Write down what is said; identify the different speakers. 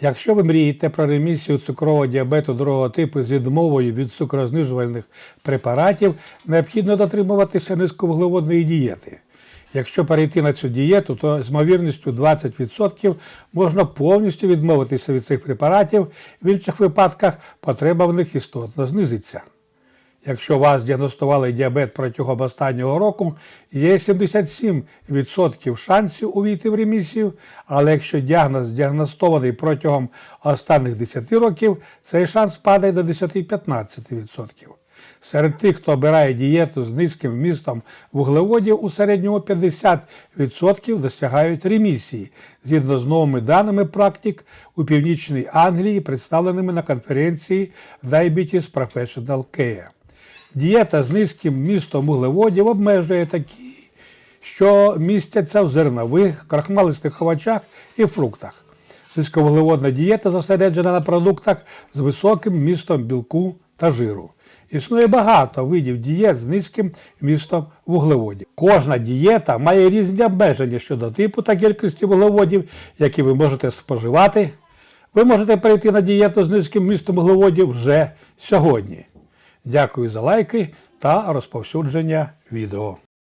Speaker 1: Якщо ви мрієте про ремісію цукрового діабету другого типу з відмовою від цукрознижувальних препаратів, необхідно дотримуватися низьковуглеводної дієти. Якщо перейти на цю дієту, то з ймовірністю 20% можна повністю відмовитися від цих препаратів, в інших випадках потреба в них істотно знизиться. Якщо вас діагностували діабет протягом останнього року, є 77% шансів увійти в ремісію, але якщо діагноз діагностований протягом останніх 10 років, цей шанс падає до 10-15%. Серед тих, хто обирає дієту з низьким вмістом вуглеводів, у середньому 50% досягають ремісії, згідно з новими даними практик у Північній Англії, представленими на конференції Diabetes Professional Care. Дієта з низьким вмістом вуглеводів обмежує такі, що містяться в зернових, крахмалистих овочах і фруктах. Низьковуглеводна дієта зосереджена на продуктах з високим вмістом білку та жиру. Існує багато видів дієт з низьким вмістом вуглеводів. Кожна дієта має різні обмеження щодо типу та кількості вуглеводів, які ви можете споживати. Ви можете перейти на дієту з низьким вмістом вуглеводів вже сьогодні. Дякую за лайки та розповсюдження відео.